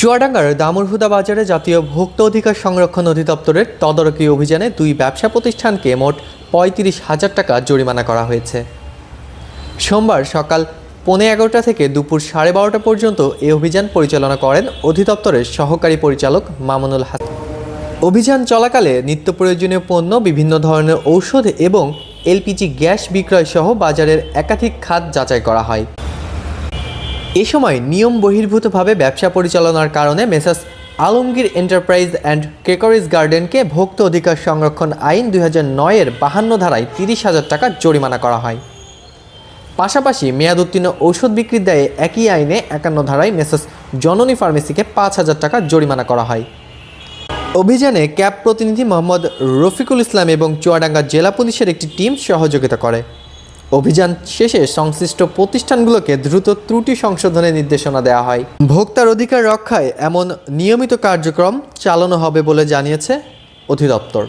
চুয়াডাঙ্গার দামুরহুদা বাজারে জাতীয় ভোক্তা অধিকার সংরক্ষণ অধিদপ্তরের তদারকি অভিযানে দুই ব্যবসা প্রতিষ্ঠানকে মোট পঁয়ত্রিশ হাজার টাকা জরিমানা করা হয়েছে। সোমবার সকাল পৌনে এগারোটা থেকে দুপুর সাড়ে বারোটা পর্যন্ত এই অভিযান পরিচালনা করেন অধিদপ্তরের সহকারী পরিচালক মামুনুল হাসান। অভিযান চলাকালে নিত্য প্রয়োজনীয় পণ্য, বিভিন্ন ধরনের ঔষধ এবং এলপিজি গ্যাস বিক্রয় সহ বাজারের একাধিক খাত যাচাই করা হয়। এ সময় নিয়ম বহির্ভূতভাবে ব্যবসা পরিচালনার কারণে মেসাস আলমগীর এন্টারপ্রাইজ অ্যান্ড কেকরিজ গার্ডেনকে ভোক্ত অধিকার সংরক্ষণ আইন দুই হাজার নয়ের বাহান্ন ধারায় তিরিশ হাজার টাকা জরিমানা করা হয়। পাশাপাশি মেয়াদ উত্তীর্ণ ঔষধ বিক্রির দায়ে একই আইনে একান্ন ধারায় মেসাস জননী ফার্মেসিকে পাঁচ হাজার টাকা জরিমানা করা হয়। অভিযানে ক্যাব প্রতিনিধি মোহাম্মদ রফিকুল ইসলাম এবং চুয়াডাঙ্গা জেলা পুলিশের একটি টিম সহযোগিতা করে। অভিযান শেষে সংশ্লিষ্ট প্রতিষ্ঠানগুলোকে দ্রুত ত্রুটি সংশোধনের নির্দেশনা দেওয়া হয়। ভোক্তার অধিকার রক্ষায় এমন নিয়মিত কার্যক্রম চালানো হবে বলে জানিয়েছে অধিদপ্তর।